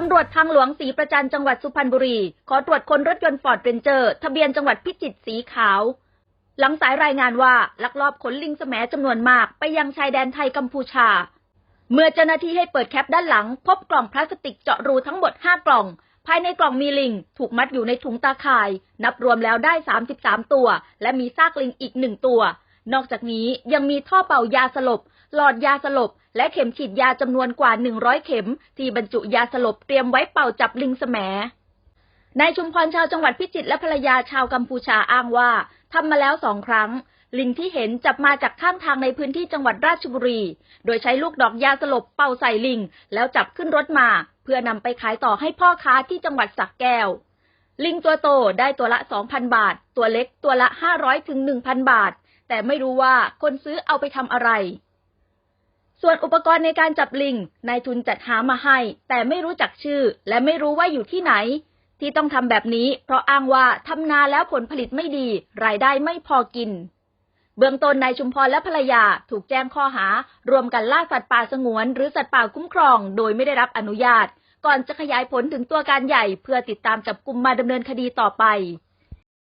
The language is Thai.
ตำรวจทางหลวงศรีประจันจังหวัดสุพรรณบุรี ขอตรวจคนรถยนต์ฟอร์ดเรนเจอร์ ทะเบียนจังหวัดพิจิตรสีขาว หลังสายรายงานว่า ลักลอบขนลิงแสมจำนวนมากไปยังชายแดนไทยกัมพูชา เมื่อเจ้าหน้าที่ให้เปิดแคปด้านหลัง พบกล่องพลาสติกเจาะรูทั้งหมด 5 กล่อง ภายในกล่องมีลิง ถูกมัดอยู่ในถุงตาข่าย นับรวมแล้วได้ 33 ตัว และมีซากลิงอีกหนึ่งตัว นอกจากนี้ยังมีท่อเป่ายาสลบ หลอดยาสลบ และเข็มฉีดยาจำนวนกว่า 100 เข็ม ที่บรรจุยาสลบเตรียมไว้เป่าจับลิงแสมนายชุมพรชาวจังหวัดพิจิตรและภรรยาชาวกัมพูชาอ้างว่าทำมาแล้วสองครั้ง ลิงที่เห็นจับมาจากข้างทางในพื้นที่จังหวัดราชบุรี โดยใช้ลูกดอกยาสลบเป่าใส่ลิง แล้วจับขึ้นรถมา เพื่อนำไปขายต่อให้พ่อค้าที่จังหวัดสักแก้ว ลิงตัวโตได้ตัวละ 2,000 บาท ตัวเล็กตัวละ 500ถึง1,000 บาท แต่ไม่รู้ว่าคนซื้อเอาไปทำอะไร ส่วนอุปกรณ์ในการจับลิงนายทุนจัดหามาให้ แต่ไม่รู้จักชื่อ และไม่รู้ว่าอยู่ที่ไหน ที่ต้องทำแบบนี้ เพราะอ้างว่าทำนาแล้วผลผลิตไม่ดี รายได้ไม่พอกิน เบื้องต้นนายชุมพรและภรรยาถูกแจ้งข้อหา รวมกันล่าสัตว์ป่าสงวน หรือสัตว์ป่าคุ้มครอง โดยไม่ได้รับอนุญาต ก่อนจะขยายผลถึงตัวการใหญ่ เพื่อติดตามจับกลุ่มมาดำเนินคดีต่อไป